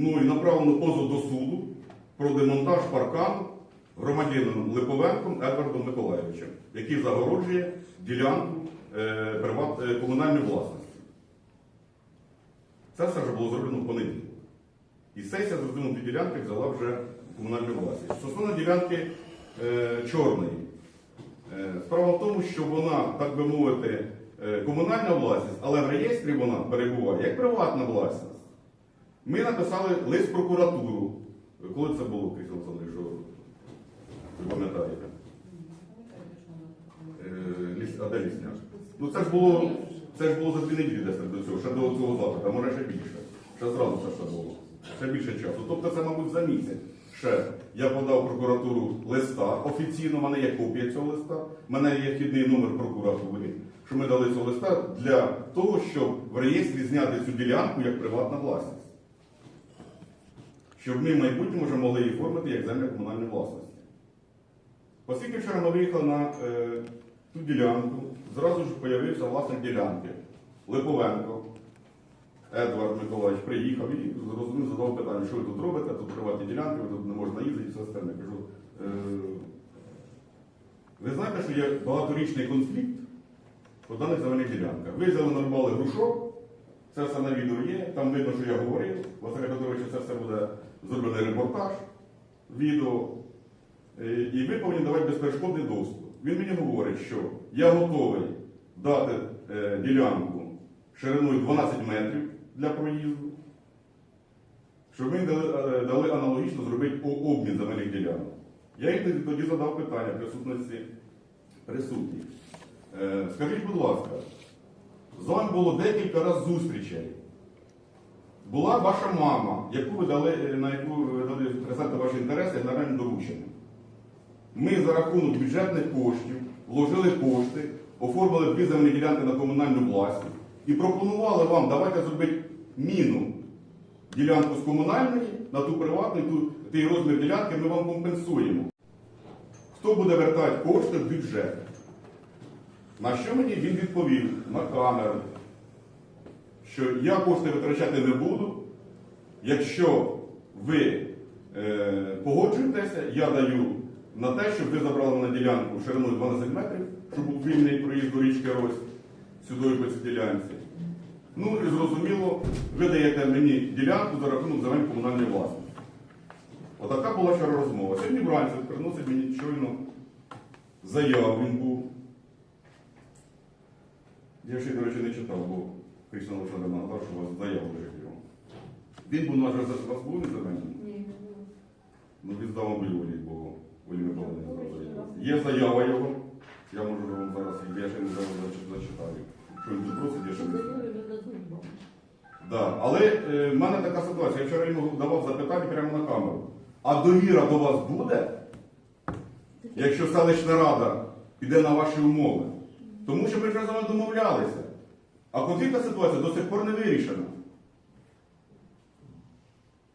Ну і направлено позов до суду про демонтаж паркану громадянином Липовенком Едвардом Миколаївичем, який загороджує ділянку е, е, комунальної власності. Це все вже було зроблено в понеділок. І сесія з розділом ділянки взяла вже комунальну власність. Стосовно ділянки е, чорної, е, справа в тому, що вона, так би мовити, е, комунальна власність, але в реєстрі вона перебуває як приватна власність. Ми написали лист прокуратуру. Коли це було, Крістіна Олександрович, що ви пам'ятаєте? Е, А де лісня? Ну це ж було, це ж було за дві неділі десь до цього, ще до цього запиту, може ще більше. Ще зразу це все було. Ще більше часу. Тобто це, мабуть, за місяць. Ще я подав прокуратуру листа. Офіційно в мене є копія цього листа, в мене є вхідний номер прокуратури, що ми дали цього листа для того, щоб в реєстрі зняти цю ділянку як приватна власність. Щоб ми в майбутньому вже могли її оформити як земля комунальної власності. Оскільки вчора ми виїхали на е, ту ділянку, зразу ж з'явився власник ділянки Липовенко. Едвард Миколаївич приїхав і зрозумів, задав питання, що ви тут робите, тут приватні ділянки, ви тут не можна їздити все остальне. Кажу, е, ви знаєте, що є багаторічний конфлікт по даних земельних ділянках. Ви взяли нарубали грушок, це все на відео є, там видно, що я говорив. Василь Петрович, це все буде зроблений репортаж, відео. Е, І ви повинні давати безперешкодний доступ. Він мені говорить, що я готовий дати е, ділянку шириною 12 метрів для проїзду, щоб ми дали, е, аналогічно зробити обмін земельних ділянок. Я їм тоді- задав питання присутності присутніх. Скажіть, будь ласка, з вами було декілька разів зустрічей. Була ваша мама, яку ви дали, е, на яку ви дали представити ваші інтереси район доручення. Ми за рахунок бюджетних коштів вложили кошти, оформили дві ділянки на комунальну власність і пропонували вам, давайте зробити міну ділянку з комунальної на ту приватну, ту, той розмір ділянки ми вам компенсуємо. Хто буде вертати кошти в бюджет? На що мені він відповів на камеру, що я кошти витрачати не буду. Якщо ви е, погоджуєтеся, я даю на те, щоб ви забрали мене ділянку шириною 12 метрів, щоб був вільний проїзд до річки Рось сюди по цій ділянці. Ну і зрозуміло, ви даєте мені ділянку за рахунок земель комунальної власності. Отака була вчора розмова. Сьогодні вранці приносить мені щойно заяву він був. Я ще, до речі, не читав, бо Кришна Олександр нагадав, що у вас заяву його. Він був наш був за мене? Ні, Ну, він здав мабуть Олі, бо Олі Миколаївна здав заяву. Є заява його. Я можу вам зараз, я ще не зараз зачитаю. Що він тут просить, я ще не знаю. Да. Але е, в мене така ситуація. Я вчора йому давав запитання прямо на камеру. А довіра до вас буде, якщо селищна рада піде на ваші умови? Тому що ми вже з вами домовлялися. А конфліктна ситуація до сих пор не вирішена.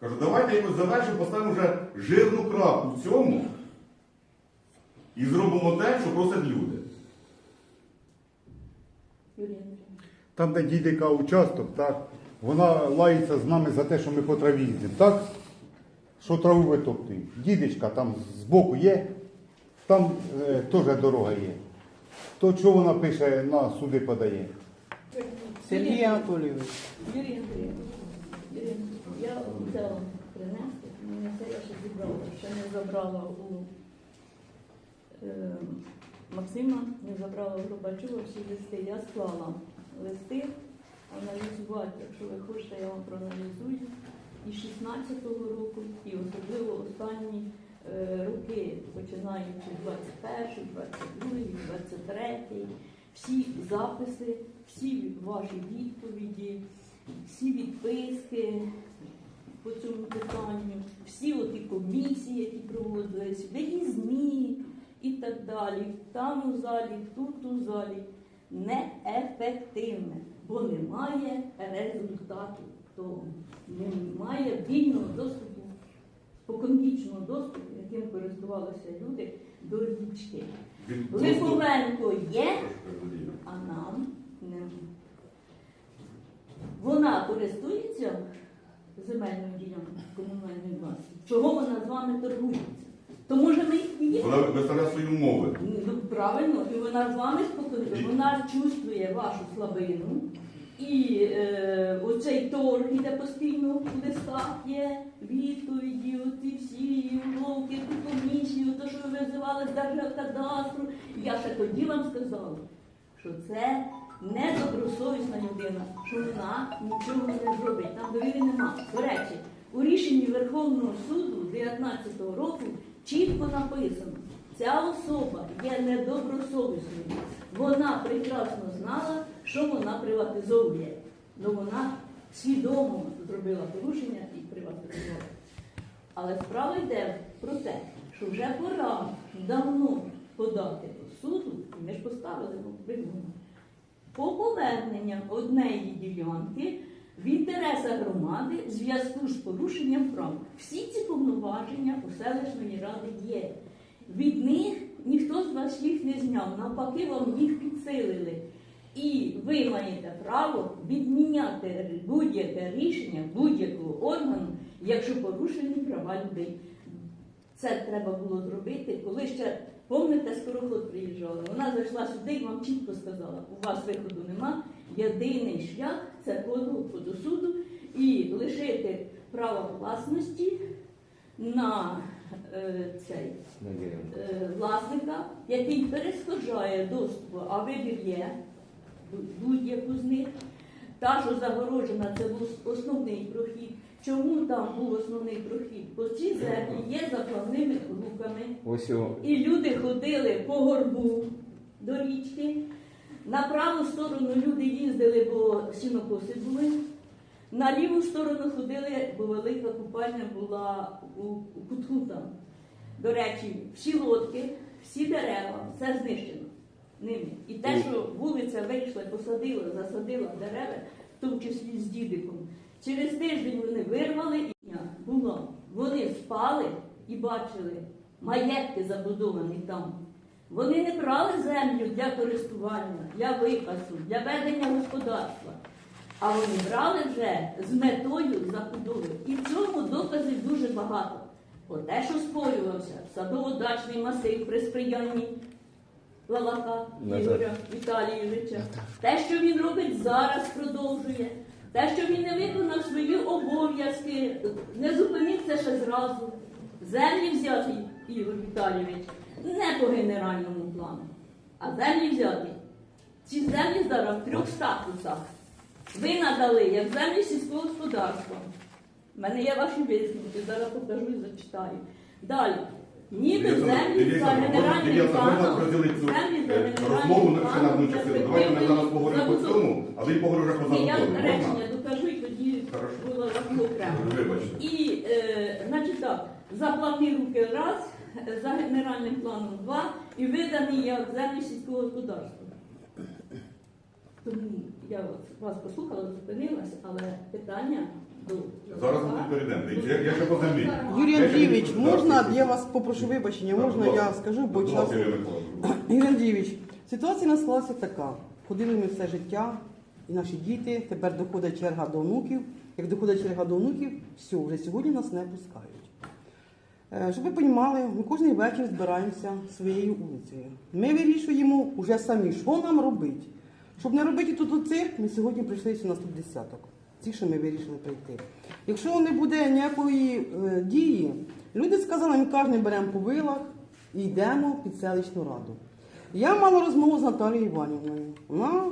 Кажу, давайте якось завершимо, поставимо вже жирну крапку в цьому і зробимо те, що просять люди. Там, де дідика участок, так, вона лається з нами за те, що ми по траві їздимо, так? Що траву витоптуємо. Дідечка там збоку є, там е, теж дорога є. То чого вона пише, на суди подає? Сергій Анатолійович. Юрій Андрійович. Я обіцяла принести, мені це я ще зібрала, ще не забрала у е, Максима, не забрала у Горбачова всі листи. Я склала листи аналізувати, якщо ви хочете, я вам проаналізую. І 16-го року, і особливо останні е, роки, починаючи з 21, 22, 23, всі записи, всі ваші відповіді, всі відписки по цьому питанню, всі оті комісії, які проводились, виїзні і так далі, там у залі, тут у залі, неефективне, бо немає результату того. Немає вільного доступу, споконвічного доступу, яким користувалися люди до річки. Він Липовенко є, Трошки водія. а нам не. Вона користується земельну ділянку комунальної власності. Чого вона з вами торгується? То може ми її Вона виставляє свої умови. Ну, правильно, і вона з вами спокійно, вона чувствує вашу слабину. І е, оцей торг іде постійно в листах є відповіді, оці всі уловки, комісію, то, що ви визивали з Держгеокадастру. Я ще тоді вам сказала, що це недобросовісна людина, що вона нічого не зробить. Там довіри нема. До речі, у рішенні Верховного суду 19-го року чітко написано, ця особа є недобросовісною. Вона прекрасно знала, що вона приватизовує. Ну вона свідомо зробила порушення і приватизувала. Але справа йде про те, що вже пора давно подати до суду, і ми ж поставили вимогу, по поверненням однієї ділянки в інтересах громади в зв'язку з порушенням прав. Всі ці повноваження у селищної ради є. Від них ніхто з вас їх не зняв, навпаки, вам їх підсилили. І ви маєте право відміняти будь-яке рішення будь-якого органу, якщо порушені права людей. Це треба було зробити, коли ще, пам'ятаєте, скороход приїжджали. Вона зайшла сюди і вам чітко сказала, у вас виходу нема. Єдиний шлях це позов до суду і лишити право власності на е, цей е, власника, який перешкоджає доступу, а вибір є будь-яку з них. Та, що загорожена, це був основний прохід. Чому там був основний прохід? Бо ці землі є заплавними луками. Ось о, І люди ходили по горбу до річки. На праву сторону люди їздили, бо сінокоси були. На ліву сторону ходили, бо велика купальня була у, у кутку там. До речі, всі лодки, всі дерева, все знищено ними. І те, що вулиця вийшла, посадила, засадила дерева, в тому числі з дідиком. Через тиждень вони вирвали і було. Вони спали і бачили маєтки забудовані там. Вони не брали землю для користування, для випасу, для ведення господарства. А вони брали вже з метою забудови. І в цьому доказів дуже багато. Бо те, що спорювався садово-дачний масив при сприянні Лалака Назар. Ігоря Віталійовича, те, що він робить зараз, продовжує, те, що він не виконав свої обов'язки, не зупинився ще зразу. Землі взяті, Ігор Віталійович, не по генеральному плану, а землі взяті. Ці землі зараз в трьох статусах. Ви надали як землі сільського господарства. У мене є ваші висновки, зараз покажу і зачитаю. Далі. Дивіться, землі за генеральним планом. Землі за генеральним планом. Давайте ми зараз поговоримо по цьому, а ви поговорите по Ні, я речення докажу і тоді було окремо. І, е, значить так, за плавні руки раз, за генеральним планом два і виданий як землі сільського господарства. Тому я вас послухала, зупинилась, але питання Зараз ми перейдемо. Я, я ще по землі. Юрій Андрійович, можна я вас попрошу вибачення, можна я скажу, бо часу. Юрій Андрійович, ситуація у нас склалася така. Ходили ми все життя, і наші діти, тепер доходить черга до онуків. Як доходить черга до онуків, все, вже сьогодні нас не пускають. Е, Щоб ви розуміли, ми кожен вечір збираємося своєю вулицею. Ми вирішуємо вже самі, що нам робити. Щоб не робити тут цирк, ми сьогодні прийшли у нас тут десяток. Що ми вирішили прийти. Якщо не буде ніякої е, дії, люди сказали, ми кожен беремо по вилах і йдемо під селищну раду. Я мала розмову з Наталією Іванівною. Вона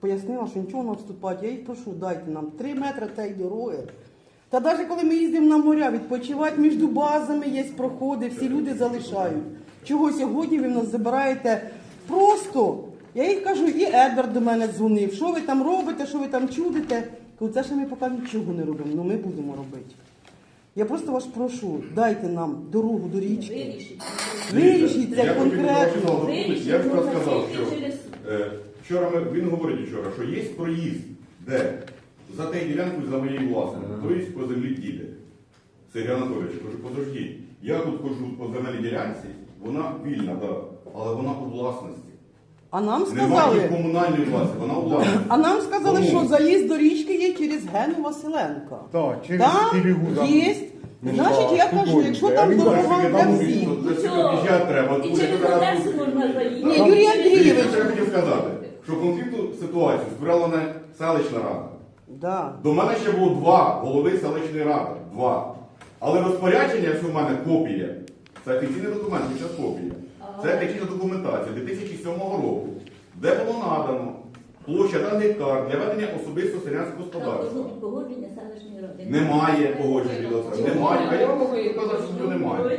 пояснила, що нічого нам вступати. Я їх прошу, дайте нам три метри тієї дороги. Та навіть коли ми їздимо на моря, відпочивати між базами є проходи, всі люди залишають. Чого сьогодні ви в нас забираєте просто? Я їй кажу, і Едвард до мене дзвонив, що ви там робите, що ви там чудите. Кажу, це ще ми поки нічого не робимо, ну ми будемо робити. Я просто вас прошу, дайте нам дорогу до річки. Вирішіть. Вирішіть це конкретно. Я ж можна сказав, що е, вчора ми, він говорить вчора, що є проїзд, де за те ділянку за моєю власною, тобто по землі діде. Сергій Анатолійович, кажу, подождіть, я тут хожу по земельній ділянці, вона вільна, да, але вона у власності. А нам Немає сказали, комунальної власності, вона власна. а нам сказали, Тому- що заїзд до річки є через Гену Василенка. Так, через Там Телегуда. є. Ну, Значить, я кажу, якщо там дорога для всіх. Тут цього під'їжджати треба. І через Одесу можна заїхати. Ні, Юрій Андрійович. Що я хотів сказати, що конфліктну ситуацію збирала не селищна рада. Да. До мене ще було два голови селищної ради. Два. Але розпорядження, що в мене копія, це офіційний документ, під час копія. Це офіційна документація 2007 року, де було надано площа та гектар для ведення особисто селянського господарства. Погодження селищної ради. Немає погодження від. Немає. А я вам можу сказати, що тут немає.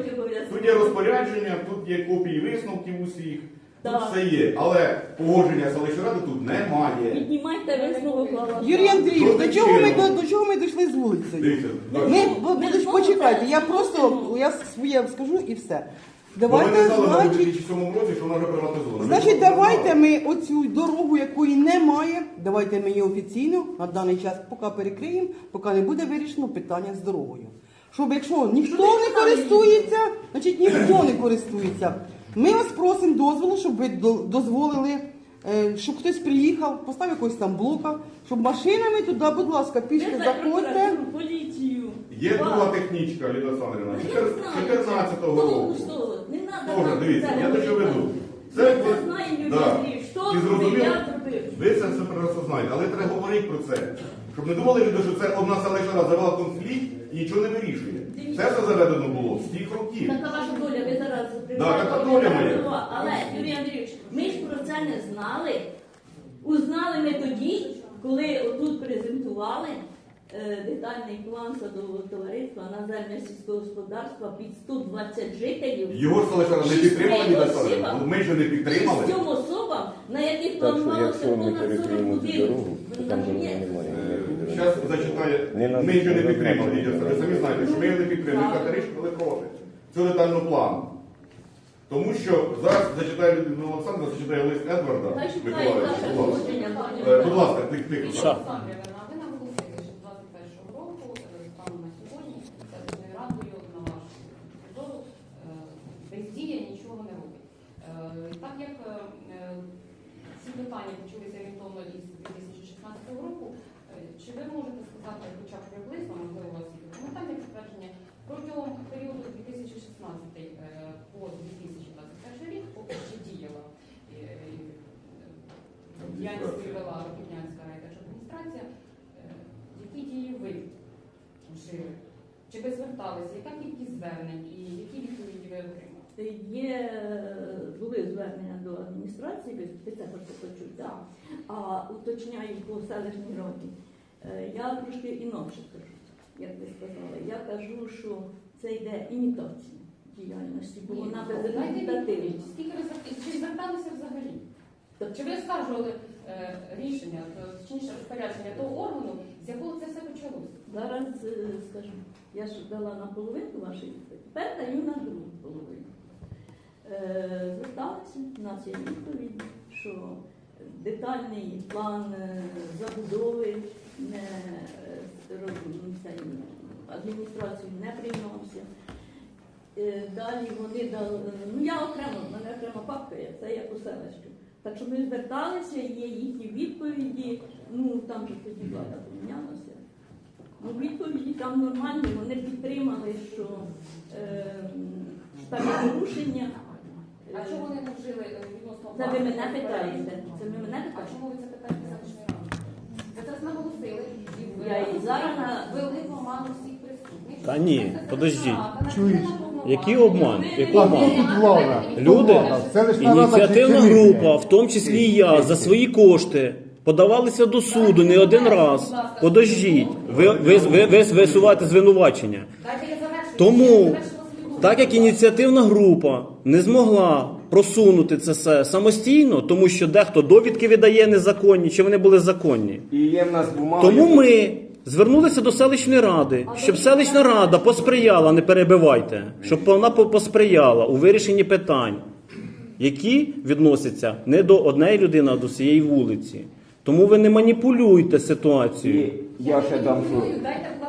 Тут є розпорядження, тут є копії висновків усіх, тут все є. Але погодження селищної ради тут немає. Піднімайте висновок Галаша. Юрій Андрійович, до чого ми до, до чого ми дійшли з вулицею? Дивіться. Ми, Ми ви- ж почекайте, я просто я своє скажу і все. Бо ми не знали на значить, 2007 році, що вона вже приватизована. Значить, давайте ми оцю дорогу, якої немає, давайте ми її офіційно на даний час поки перекриємо, поки не буде вирішено питання з дорогою. Щоб якщо ніхто не користується, значить ніхто не користується. Ми вас просимо дозволу, щоб ви до- дозволили, е, щоб хтось приїхав, поставив якогось там блока, щоб машинами туди, будь ласка, пішки заходьте. поліцію. Є друга технічка, Ліда Олександрівна, Ну, 14 знаю. року. Не Тоже, дивіться, я до чого веду. Це ви- я зробив. ви це все прекрасно знаєте, але треба говорити про це. Щоб не думали люди, що це одна селищна завела конфлікт і нічого не вирішує. Це все заведено було з тих років. Така ваша доля, ви зараз Да, така доля моя. Але, Юрій Андрійович, ми ж про це не знали. Узнали ми тоді, коли отут презентували детальний план садового товариства на землях сільського господарства під 120 жителів. Його ж не особам. Олександрівна. Ми ж не підтримали. Шістьом особам, на яких планувалося понад 40 будинків. Зараз зачитає. Ми його не підтримали. Ви самі знаєте, що ми його не підтримали. Категорично були проти цього детального плану. Тому що зараз зачитає Людмила Олександра, зачитає лист Едварда Миколаївича. Будь ласка. Е, Будь ласка, тих тих. Олександрівна, ви наголосили, що з 21 року, е, станом на сьогодні, селищною радою на вашу територію е, бездія нічого не робить. Е, Так як е, е, ці питання почалися орієнтовно із 2016 року, е, чи ви можете сказати хоча б приблизно, можливо, у вас є документальне підтвердження, протягом періоду 2016 е, по 2021 рік, поки ще діяла е, е, діяльність вела Рокітнянська райдержадміністрація, е, які дії ви вжили? Чи ви зверталися? Яка кількість звернень і які відповіді ви отримали? Є е, були звернення до адміністрації, ви це хочете почути, так. А уточняю по селищній раді. Е, Я трошки інакше кажу, як ви сказали. Я кажу, що це йде імітація діяльності, бо вона безрезультативна. Скільки звер- чи зверталися взагалі? Чи ви оскаржували е, рішення, то, точніше розпорядження того органу, з якого це все почалося? Зараз е, скажу, я ж дала на половину вашої відповіді, тепер даю на другу половину. Е, Зверталися, у нас є відповідь, що детальний план е, забудови не е, це, адміністрацією не приймався. Е, Далі вони дали, ну я окремо, в мене окрема папка є, це я по селищу. Так що ми зверталися, є їхні відповіді, ну там же тоді влада помінялася. Ну, відповіді там нормальні, вони підтримали, що е, там є порушення. А чому вони не вжили відносно Це ви мене питаєте. Це ви мене А питаєте? чому ви це питаєте селищної ради? Ви зараз наголосили і ви Я і зараз на- вели в оману всіх присутніх. Та ні, подождіть. Чуєш? Який обман? Який А обман? тут влада? Люди, Хто влада? Селищна рада ініціативна чи група, в тому числі і я, за свої кошти подавалися до суду не один раз. Подождіть, ви, ви, ви, ви висуваєте звинувачення. Тому, так як ініціативна група не змогла просунути це все самостійно, тому що дехто довідки видає незаконні, чи вони були законні. І є в нас бумага. Тому ми звернулися до селищної ради, щоб селищна рада посприяла, не перебивайте, щоб вона по- посприяла у вирішенні питань, які відносяться не до однієї людини, а до всієї вулиці. Тому ви не маніпулюйте ситуацією. Я ще дам слово.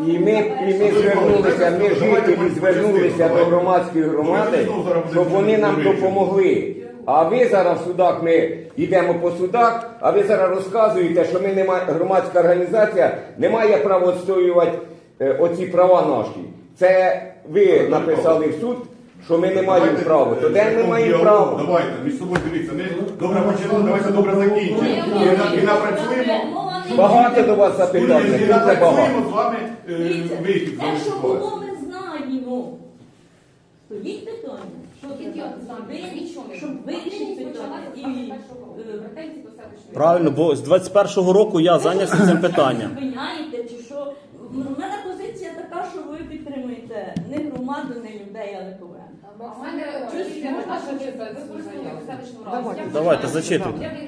І ми, і ми звернулися, ми жителі звернулися до громадської громади, щоб вони нам допомогли. А ви зараз в судах, ми йдемо по судах, а ви зараз розказуєте, що ми нема, громадська організація не має права відстоювати е, оці права наші. Це ви написали в суд, що ми не маємо права. То де ми маємо право? Давайте, між собою дивіться. Ми добре почали, давайте добре закінчимо. І, на- і напрацюємо. Багато до вас запитань, І дуже багато. напрацюємо з вами е, вихід з те, даної що ситуації. було, ми знаємо. Стоїть питання, що Тільки треба зробити, нічого щоб вирішити питання. І 21-го року. е, Претензії до селищної Правильно, бо з 21-го року я зайнявся цим питанням. Зупиняєте чи що? У мене позиція така, що ви підтримуєте не громаду, не людей, а ЛКВ. Ще щось ви використовуєте селищну раду. Давайте. Зачитуйте.